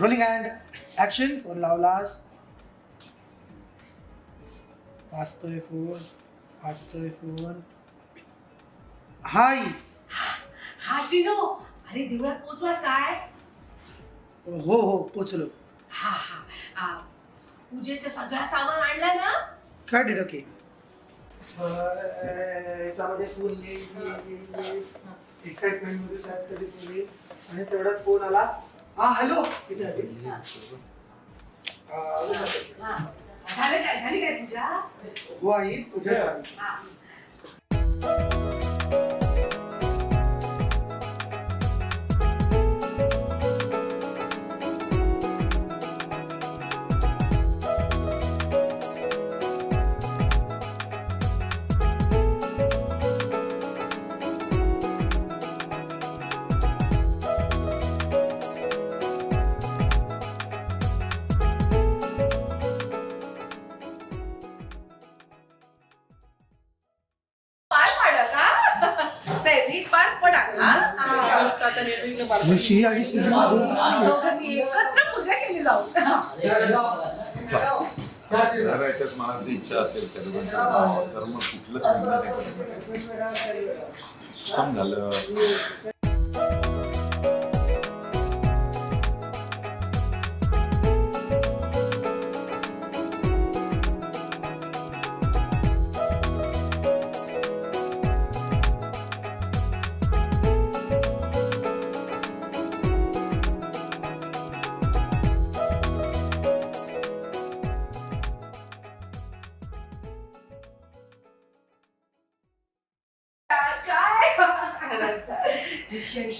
Rolling hand action phone लावलास वाजतोय phone वाजतोय फोन हाय हा श्रीनो अरे देवळात पोचलास काय? हो हो पोचलो हा हा. आ, पूजेचं सगळा सामान आणला ना? काय डिडके याच्यामध्ये फोन येईल एक्साइटमेंटमध्ये त्याच कधी फोन येईल आणि तेवढ्यात फोन आला. हा हॅलो. आलीस हा. झालं काय? झाली काय पूजा? हो आई पूजा झाली. हा. पाडा का नीट पार पडा. आणि एकत्र पूजा केली जाऊ. करायच्याच मनाची इच्छा असेल तर तर मग कुठलंच नाही. झालं. विषय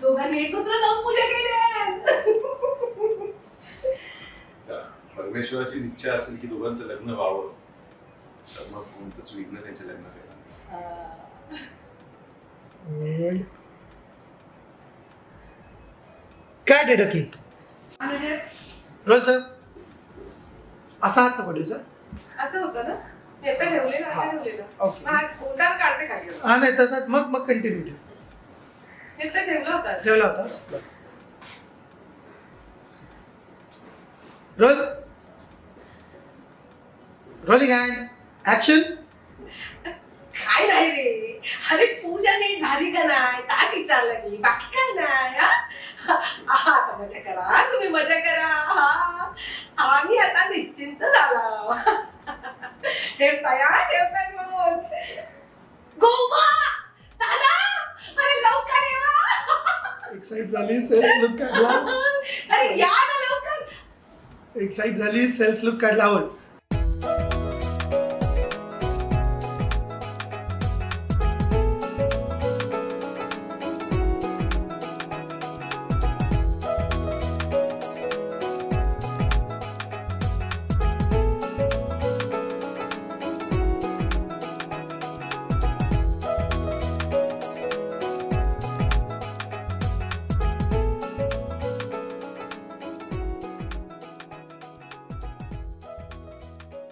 दोघांनी एकत्र जाऊन पूजा केली परमेश्वराची इच्छा असेल की दोघांचं लग्न व्हावं तर मग कोणतंच विघ्न त्यांच्या लग्नात येणार. काय डिडके रोल सर असा हात नको सर. असं होतं ना? येतं ठेवलेलं असं ठेवलेलं. ओके. हात हा नाही तसंच मग मग कंटिन्यू ठेव. ठेवलं होतं. ठेवला होतास रोल रोलिंग हँड ऍक्शन काय नाही रे. अरे पूजा नीट झाली का नाही? ताच विचारलं मी बाकी काय नाही हा? हा, आता मजा करा. तुम्ही मजा करा. हा. आम्ही आता निश्चिंत झाला. ठेवताय हा, ठेवताय फोन गोवा दादा अरे लवकर येवा एक्साइट झाली सेल्फ लुक काढला. अरे या ना लवकर. एक्साइट झाली सेल्फ लुक काढला. होल